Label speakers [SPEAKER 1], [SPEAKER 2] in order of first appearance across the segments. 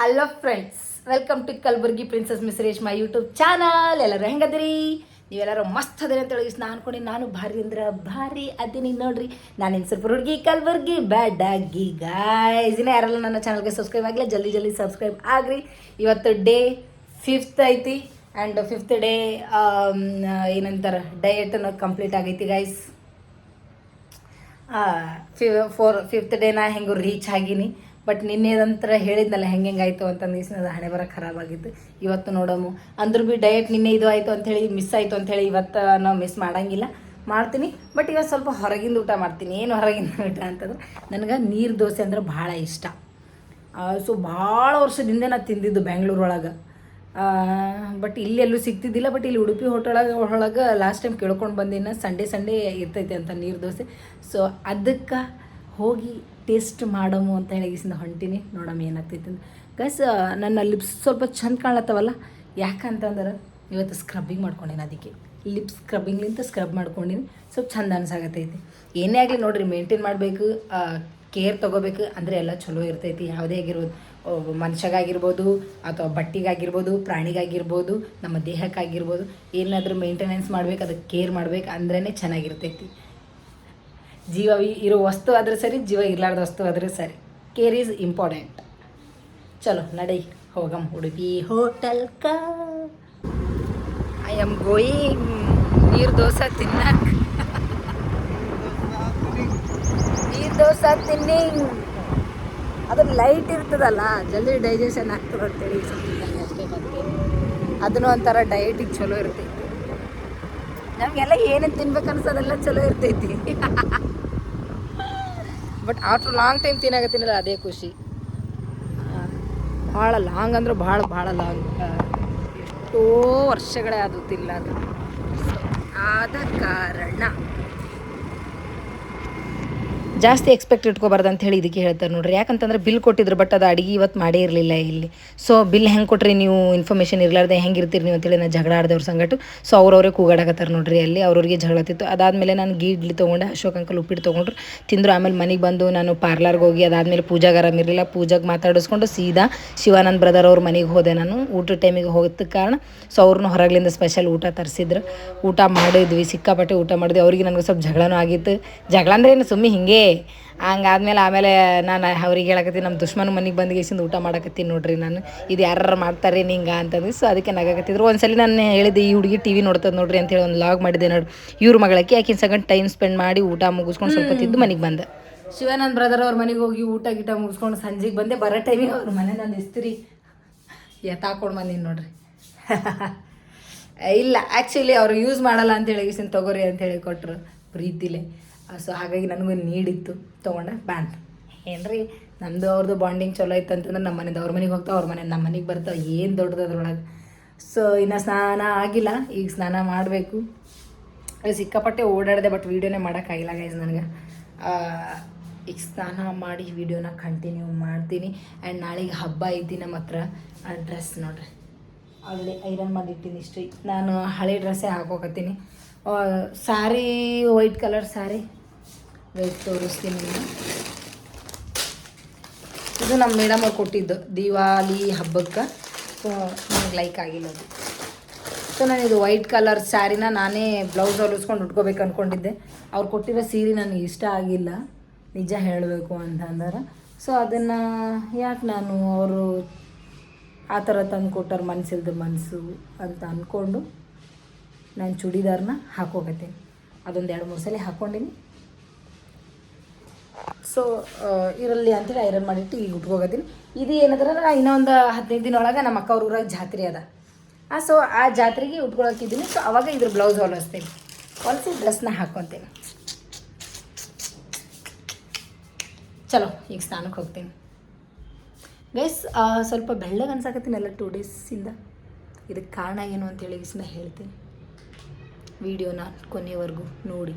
[SPEAKER 1] Hello friends welcome to Kalburgi princess miss Reshma YouTube channel ಎಲ್ಲರೂ ಹೆಂಗದಿರಿ? ನೀವೆಲ್ಲರೂ ಮಸ್ತ್ ಅದಿರಿ ಅಂತ ಹೇಳಿ ನಾನು ಕೊಡಿ ನಾನು ಭಾರಿ ಅಂದ್ರೆ ಭಾರಿ ಅದೀನಿ ನೋಡ್ರಿ. ನಾನು ಸ್ವಲ್ಪ ಹುಡುಗಿ ಕಲಬುರ್ಗಿ ಬ್ಯಾಡಾಗಿ ಗಾಯ್ಸ್ ಇನ್ನ ಯಾರೆಲ್ಲ ನನ್ನ ಚಾನಲ್ಗೆ ಸಬ್ಸ್ಕ್ರೈಬ್ ಆಗಿಲ್ಲ, ಜಲ್ದಿ ಜಲ್ದಿ ಸಬ್ಸ್ಕ್ರೈಬ್ ಆಗ್ರಿ. ಇವತ್ತು ಡೇ ಫಿಫ್ತ್ ಐತಿ. ಆ್ಯಂಡ್ ಫಿಫ್ತ್ ಡೇ ಏನಂತಾರೆ ಡಯಟನ್ನು ಕಂಪ್ಲೀಟ್ ಆಗೈತಿ ಗಾಯ್ಸ್ ಫಿ ಫೋರ್ ಫಿಫ್ತ್ ಡೇನ ಹೆಂಗೂ ರೀಚ್ ಆಗೀನಿ. ಬಟ್ ನಿನ್ನೆದಂತರ ಹೇಳಿದ್ನಲ್ಲ ಹೆಂಗೆ ಹೆಂಗಾಯ್ತು ಅಂತ ದಿವ್ಸ ಹಣೆ ಬರ ಖರಾಬ್ ಆಗಿತ್ತು. ಇವತ್ತು ನೋಡೋಮು. ಅಂದ್ರೂ ಬಿ ಡಯಟ್ ನಿನ್ನೆ ಇದು ಆಯಿತು ಅಂಥೇಳಿ ಮಿಸ್ ಆಯಿತು ಅಂಥೇಳಿ ಇವತ್ತು ನಾವು ಮಿಸ್ ಮಾಡಂಗಿಲ್ಲ. ಮಾಡ್ತೀನಿ. ಬಟ್ ಇವತ್ತು ಸ್ವಲ್ಪ ಹೊರಗಿಂದ ಊಟ ಮಾಡ್ತೀನಿ. ಏನು ಹೊರಗಿಂದ ಊಟ ಅಂತಂದ್ರೆ, ನನಗೆ ನೀರು ದೋಸೆ ಅಂದ್ರೆ ಭಾಳ ಇಷ್ಟ. ಸೊ ಭಾಳ ವರ್ಷದಿಂದ ನಾನು ತಿಂದಿದ್ದು ಬೆಂಗಳೂರು ಒಳಗೆ. ಬಟ್ ಇಲ್ಲಿ ಎಲ್ಲೂ ಸಿಗ್ತಿದ್ದಿಲ್ಲ. ಬಟ್ ಇಲ್ಲಿ ಉಡುಪಿ ಹೋಟೆಲಾಗ ಒಳಗೆ ಲಾಸ್ಟ್ ಟೈಮ್ ಕೇಳ್ಕೊಂಡು ಬಂದಿನ, ಸಂಡೇ ಸಂಡೇ ಇರ್ತೈತೆ ಅಂತ ನೀರು ದೋಸೆ. ಸೊ ಅದಕ್ಕೆ ಹೋಗಿ ಟೇಸ್ಟ್ ಮಾಡಮು ಅಂತ ಹೇಳಿಗಿಸಿಂದ ಹೊಂಟೀನಿ. ನೋಡಮ್ಮ ಏನಾಗ್ತೈತೆ ಗಸ್ ನನ್ನ ಲಿಪ್ಸ್ ಸ್ವಲ್ಪ ಚಂದ ಕಾಣತ್ತವಲ್ಲ ಯಾಕಂತಂದ್ರೆ ಇವತ್ತು ಸ್ಕ್ರಬ್ಬಿಂಗ್ ಮಾಡ್ಕೊಂಡಿನಿ ಅದಕ್ಕೆ. ಲಿಪ್ ಸ್ಕ್ರಬ್ಬಿಂಗ್ಲಿಂತ ಸ್ಕ್ರಬ್ ಮಾಡ್ಕೊಂಡಿನಿ. ಸ್ವಲ್ಪ ಚಂದ ಅನ್ಸಾಗತ್ತೈತಿ ಏನೇ ಆಗಲಿ ನೋಡಿರಿ ಮೇಂಟೈನ್ ಮಾಡಬೇಕು ಕೇರ್ ತೊಗೋಬೇಕು ಅಂದರೆ ಎಲ್ಲ ಚಲೋ ಇರ್ತೈತಿ. ಯಾವುದೇ ಆಗಿರ್ಬೋದು ಮನುಷ್ಯಗಾಗಿರ್ಬೋದು ಅಥವಾ ಬಟ್ಟಿಗಾಗಿರ್ಬೋದು, ಪ್ರಾಣಿಗಾಗಿರ್ಬೋದು, ನಮ್ಮ ದೇಹಕ್ಕಾಗಿರ್ಬೋದು, ಏನಾದರೂ ಮೇಂಟೆನೆನ್ಸ್ ಮಾಡ್ಬೇಕು, ಅದಕ್ಕೆ ಕೇರ್ ಮಾಡ್ಬೇಕು ಅಂದ್ರೇ ಚೆನ್ನಾಗಿರ್ತೈತಿ. ಜೀವ ಇರೋ ವಸ್ತು ಆದರೂ ಸರಿ, ಜೀವ ಇರಲಾರ್ದ ವಸ್ತು ಆದರೂ ಸರಿ. ಕೇರ್ ಈಸ್ ಇಂಪಾರ್ಟೆಂಟ್ ಚಲೋ, ನಡಿ, ಹೋಗಮ್ ಉಡುಪಿ ಕಾ ಐ ಆಮ್ ಗೋಯಿಂಗ್ ನೀರು ದೋಸೆ ತಿನ್ನಕ್. ನೀರು ದೋಸೆ ತಿನ್ನಿ ಅದು ಲೈಟ್ ಇರ್ತದಲ್ಲ, ಜಲ್ದಿ ಡೈಜೆಷನ್ ಆಗ್ತದೆ ಅಂತೇಳಿ ಮತ್ತೆ ಅದನ್ನು ಒಂಥರ ಡಯಟಿಗೆ ಚಲೋ ಇರ್ತೈತಿ. ನಮಗೆಲ್ಲ ಏನೇನು ತಿನ್ಬೇಕು ಅನ್ಸೋದೆಲ್ಲ ಚಲೋ ಇರ್ತೈತಿ. ಬಟ್ ಆಫ್ಟರ್ ಲಾಂಗ್ ಟೈಮ್ ತಿನ್ನಾಗತ್ತೀನಲ್ಲ ಅದೇ ಖುಷಿ. ಭಾಳ ಲಾಂಗ್ ಅಂದ್ರೆ ಭಾಳ ಭಾಳ ಲಾಂಗ್ ಎಷ್ಟೋ ವರ್ಷಗಳೇ ಅದು ತಿನ್ನಲ್ಲ ಅದು ಆದ ಕಾರಣ ಜಾಸ್ತಿ ಎಕ್ಸ್ಪೆಕ್ಟ್ ಇಟ್ಕೋಬಾರ್ದು ಅಂತ ಹೇಳಿ ಇದಕ್ಕೆ ಹೇಳ್ತಾರೆ ನೋಡ್ರಿ. ಯಾಕಂತಂದ್ರೆ ಬಿಲ್ ಕೊಟ್ಟಿದ್ರು ಬಟ್ ಅದು ಅಡಿಗೆ ಇವತ್ತು ಮಾಡೇ ಇರಲಿಲ್ಲ ಇಲ್ಲಿ. ಸೊ ಬಿಲ್ ಹೆಂಗೆ ಕೊಟ್ರಿ ನೀವು? ಇನ್ಫಾರ್ಮೇಷನ್ ಇರಲಾರ್ದೆ ಹೆಂಗೆ ಇರ್ತೀರಿ ನೀವು ಅಂತೇಳಿ ನಾನು ಜಗಳ ಆಡ್ದವ್ರ ಸಂಗಟು. ಸೊ ಅವ್ರವ್ರೇ ಕೂಗಾಡಕತ್ತಾರೆ ನೋಡ್ರಿ ಅಲ್ಲಿ. ಅವ್ರವ್ರಿಗೆ ಜಗಳತಿತ್ತು ಅದಾದಮೇಲೆ ನಾನು ಗೀಡ್ಲಿ ತೊಗೊಂಡೆ, ಅಶೋಕ್ ಅಂಕಲ್ ಉಪ್ಪಿಟ್ಟು ತೊಗೊಂಡ್ರು. ತಿಂದರು ಆಮೇಲೆ ಮನೆಗೆ ಬಂದು ನಾನು ಪಾರ್ಲರ್ಗೆ ಹೋಗಿ ಅದಾದಮೇಲೆ ಪೂಜಾಗ ಆರಾಮಿರಲಿಲ್ಲ ಪೂಜಾಗೆ ಮಾತಾಡಿಸ್ಕೊಂಡು ಸೀದಾ ಶಿವಾನಂದ್ ಬ್ರದರ್ ಅವ್ರ ಮನೆಗೆ ಹೋದೆ ನಾನು. ಊಟದ ಟೈಮಿಗೆ ಹೋಗಿದ್ದ ಕಾರಣ ಸೊ ಅವ್ರನ್ನ ಹೊರಗಿಂದ ಸ್ಪೆಷಲ್ ಊಟ ತರಿಸಿದ್ರು. ಊಟ ಮಾಡಿದ್ವಿ, ಸಿಕ್ಕಾಪಟ್ಟೆ ಊಟ ಮಾಡಿದ್ವಿ. ಅವ್ರಿಗೆ ನನಗೆ ಸ್ವಲ್ಪ ಜಗಳನೂ ಆಗಿತ್ತು. ಜಗಳ ಅಂದ್ರೆ ಏನು ಸುಮ್ಮನೆ ಹಿಂಗೆ ಹಂಗಾದ್ಮೇಲೆ ಆಮೇಲೆ ನಾನು ಅವ್ರಿಗೆ ಹೇಳಕತ್ತೀನಿ ನಮ್ಮ ದುಶ್ಮನ್ ಮನೆಗೆ ಬಂದು ಗೇಸಿಂದ ಊಟ ಮಾಡಕತ್ತೀನಿ ನೋಡ್ರಿ ನಾನು. ಇದು ಯಾರು ಮಾಡ್ತಾರೆ ನಿಂಗೆ? ಅಂತಂದು. ಸೊ ಅದಕ್ಕೆ ನಗಾಕತ್ತಿದ್ರು ಒಂದ್ಸಲಿ ನಾನು ಹೇಳಿದೆ ಈ ಹುಡುಗಿ ಟಿ ವಿ ನೋಡ್ತದೆ ನೋಡ್ರಿ ಅಂತೇಳಿ ಒಂದು ಲಾಗ್ ಮಾಡಿದೆ ನೋಡಿ. ಇವ್ರ ಮಗಳಕ್ಕೆ ಆಕಿನ ಸಗಂಡ್ ಟೈಮ್ ಸ್ಪೆಂಡ್ ಮಾಡಿ ಊಟ ಮುಗಿಸ್ಕೊಂಡು ಸ್ವಲ್ಪ ತಿದ್ದು ಮನೆಗೆ ಬಂದೆ. ಶಿವಾನಂದ್ ಬ್ರದರ್ ಅವ್ರ ಮನೆಗೆ ಹೋಗಿ ಊಟ ಗೀಟ ಮುಗಿಸ್ಕೊಂಡು ಸಂಜೆಗೆ ಬಂದೆ. ಬರೋ ಟೈಮಿಗೆ ಅವ್ರ ಮನೆ ನಾನು ಇಸ್ತ್ರಿ ಎತ್ತಾಕೊಂಡು ಬಂದೀನಿ ನೋಡ್ರಿ. ಇಲ್ಲ ಆ್ಯಕ್ಚುಲಿ ಅವ್ರು ಯೂಸ್ ಮಾಡಲ್ಲ ಅಂತ ಹೇಳಿ ತಗೋರಿ ಅಂತ ಹೇಳಿ ಕೊಟ್ಟರು ಪ್ರೀತಿಲೆ. ಸೊ ಹಾಗಾಗಿ ನನಗೂ ನೀಡಿತ್ತು. ತೊಗೊಂಡೆ. ಬ್ಯಾಂಡ್ ಏನ್ರಿ? ನಮ್ಮದು ಅವ್ರದ್ದು ಬಾಂಡಿಂಗ್ ಚಲೋ ಇತ್ತು ಅಂತಂದ್ರೆ ನಮ್ಮ ಮನೆದು ಅವ್ರ ಮನೆಗೆ ಹೋಗ್ತಾವೆ, ಅವ್ರ ಮನೆ ನಮ್ಮ ಮನೆಗೆ ಬರ್ತಾವೆ. ಏನು ದೊಡ್ಡದು ಅದ್ರೊಳಗೆ. ಸೊ ಇನ್ನು ಸ್ನಾನ ಆಗಿಲ್ಲ. ಈಗ ಸ್ನಾನ ಮಾಡಬೇಕು. ಸಿಕ್ಕಾಪಟ್ಟೆ ಓಡಾಡಿದೆ ಬಟ್ ವೀಡಿಯೋನೇ ಮಾಡೋಕ್ಕಾಗಿಲ್ಲ ಗೈಸ್ ನನಗೆ. ಈಗ ಸ್ನಾನ ಮಾಡಿ ವೀಡಿಯೋನ ಕಂಟಿನ್ಯೂ ಮಾಡ್ತೀನಿ. ಆ್ಯಂಡ್ ನಾಳೆಗೆ ಹಬ್ಬ ಐತಿ ನಮ್ಮ ಹತ್ರ. ಆ ಡ್ರೆಸ್ ನೋಡ್ರಿ. ಆಲ್ರೆಡಿ ಐರನ್ ಮಾಡಿಟ್ಟಿನಿ ಇಷ್ಟು. ನಾನು ಹಳೆ ಡ್ರೆಸ್ಸೇ ಹಾಕೋಕತ್ತೀನಿ. Sari white colour sari white ತೋರಿಸ್ತೀನಿ. ಇದು ನಮ್ಮ ಮೇಡಮ್ ಅವ್ರು ಕೊಟ್ಟಿದ್ದು, ದಿವಾಲಿ ಹಬ್ಬಕ್ಕೆ. ಸೊ ನನಗೆ ಲೈಕ್ ಆಗಿಲ್ಲ ಅದು. ಸೊ ನಾನು ಇದು ವೈಟ್ ಕಲರ್ ಸ್ಯಾರಿನ ನಾನೇ ಬ್ಲೌಸ್ ಹೊಲಿಸ್ಕೊಂಡು ಉಟ್ಕೋಬೇಕು ಅಂದ್ಕೊಂಡಿದ್ದೆ ಅವ್ರು ಕೊಟ್ಟಿರೋ ಸೀರೆ ನನಗೆ ಇಷ್ಟ ಆಗಿಲ್ಲ. ನಿಜ ಹೇಳಬೇಕು ಅಂತಂದ್ರೆ ಸೊ ಅದನ್ನು ಯಾಕೆ ನಾನು ಅವರು ಆ ಥರ ತಂದು ಕೊಟ್ಟಾರ ಮನಸ್ಸಿಲ್ದ ಮನಸ್ಸು ಅಂತ ಅಂದ್ಕೊಂಡು ನಾನು ಚೂಡಿದಾರನ್ನ ಹಾಕೋಕತ್ತೀನಿ ಅದೊಂದು ಎರಡು ಮೂರು ಸಲ ಹಾಕ್ಕೊಂಡಿನಿ ಸೊ ಇರಲಿ ಅಂತೇಳಿ ಐರನ್ ಮಾಡಿಟ್ಟು ಈಗ ಉಟ್ಕೋಗತ್ತೀನಿ ಇದು ಏನಂದ್ರೆ ನಾ ಇನ್ನೊಂದು ಹದಿನೈದು ದಿನ ಒಳಗೆ ನಮ್ಮ ಅಕ್ಕ ಅವ್ರ ಊರಾಗ ಜಾತ್ರೆ ಅದ. ಸೊ ಆ ಜಾತ್ರೆಗೆ ಉಟ್ಕೊಳಕ್ಕಿದ್ದೀನಿ ಸೊ ಅವಾಗ ಇದ್ರ ಬ್ಲೌಸ್ ಹೊಲಿಸ್ತೀನಿ. ಹೊಲಿಸಿ ಡ್ರೆಸ್ನ ಹಾಕ್ಕೊತೀನಿ ಚಲೋ, ಈಗ ಸ್ನಾನಕ್ಕೆ ಹೋಗ್ತೀನಿ. ಗೈಸ್ ಸ್ವಲ್ಪ ಬೆಳ್ಳಗೆ ಅನ್ಸಾಕತ್ತೀನಲ್ಲ ಟೂ ಡೇಸಿಂದ ಇದಕ್ಕೆ ಕಾರಣ ಏನು ಅಂತೇಳಿ ಇಸ್ನ ಹೇಳ್ತೀನಿ. ವಿಡಿಯೋನ ಕೊನೆಯವರೆಗೂ ನೋಡಿ.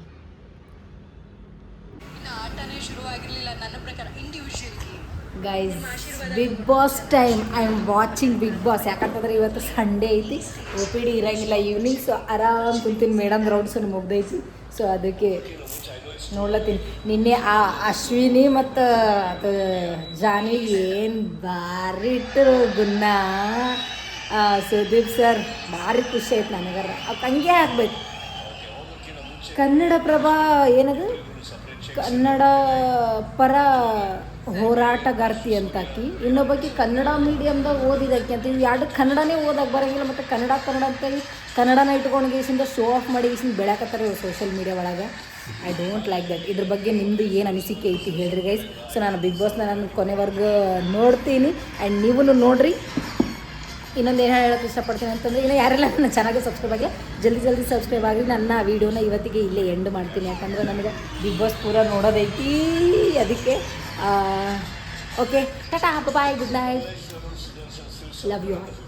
[SPEAKER 1] Guys Bigg Boss time I am watching Bigg Boss ಯಾಕಂತಂದ್ರೆ ಇವತ್ತು ಸಂಡೇ ಐತಿ. ಒ ಪಿ ಡಿ ಇರಂಗಿಲ್ಲ ಈವ್ನಿಂಗ್ ಸೊ ಆರಾಮ್ ಕುಂತೀನಿ ಮೇಡಮ್ ರೌಂಡ್ಸ್ ಮುಗ್ದೈತಿ. ಸೊ ಅದಕ್ಕೆ ನೋಡ್ಲತ್ತೀನಿ. ನಿನ್ನೆ ಆ ಅಶ್ವಿನಿ ಮತ್ತು ಅದು ಜಾನಿ ಏನು ಭಾರಿ ಇಟ್ಟರು ಗುನ್ನ. ಸುದೀಪ್ ಸರ್ ಭಾರಿ ಖುಷಿ ಆಯ್ತು ನನಗಾರ. ಅವ್ಕೆ ಹಂಗೆ ಆಗ್ಬೇಕು. ಕನ್ನಡ ಪ್ರಭಾ ಏನದು? ಕನ್ನಡ ಪರ ಹೋರಾಟಗಾರ್ತಿ ಅಂತಾಕಿ, ಇನ್ನೊಬ್ಬಾಕಿ ಕನ್ನಡ ಮೀಡಿಯಮ್ದಾಗ ಓದಿದಾಕಿ ಅಂತ ಎರಡು ಕನ್ನಡನೇ ಓದಕ್ಕೆ ಬರೋಂಗಿಲ್ಲ, ಮತ್ತು ಕನ್ನಡ ಕನ್ನಡ ಅಂತೇಳಿ ಕನ್ನಡನ ಇಟ್ಕೊಂಡು ಗೀಸಿಂದ ಶೋ ಆಫ್ ಮಾಡಿ ಗೀಸಿಂದ ಬೆಳಕತ್ತಾರೆ ಸೋಷಿಯಲ್ ಮೀಡಿಯಾ ಒಳಗೆ. ಐ ಡೋಂಟ್ ಲೈಕ್ ದಟ್ ಇದ್ರ ಬಗ್ಗೆ ನಿಮ್ಮದು ಏನು ಅನಿಸಿಕೆ ಐತಿ ಹೇಳ್ರಿ ಗೈಸ್ ಸೊ ನಾನು ಬಿಗ್ ಬಾಸ್ನ ನಾನು ಕೊನೆವರೆಗೂ ನೋಡ್ತೀನಿ. ಆ್ಯಂಡ್ ನೀವು ನೋಡ್ರಿ. ಇನ್ನೊಂದು ಏನು ಹೇಳೋಕ್ಕೆ ಇಷ್ಟಪಡ್ತೀನಿ ಅಂತಂದರೆ ಇನ್ನು ಯಾರೆಲ್ಲ ನನ್ನ ಚೆನ್ನಾಗಿ ಸಬ್ಸ್ಕ್ರೈಬ್ ಆಗಿ ಜಲ್ದಿ ಜಲ್ದಿ ಸಬ್ಸ್ಕ್ರೈಬ್ ಆಗಿ ನನ್ನ ವೀಡಿಯೋನ ಇವತ್ತಿಗೆ ಇಲ್ಲೇ ಎಂಡ್ ಮಾಡ್ತೀನಿ. ಯಾಕಂದರೆ ನನಗೆ ಬಿಗ್ ಬಾಸ್ ಪೂರ ನೋಡೋದೈತಿ ಅದಕ್ಕೆ okay tata bye good night love you all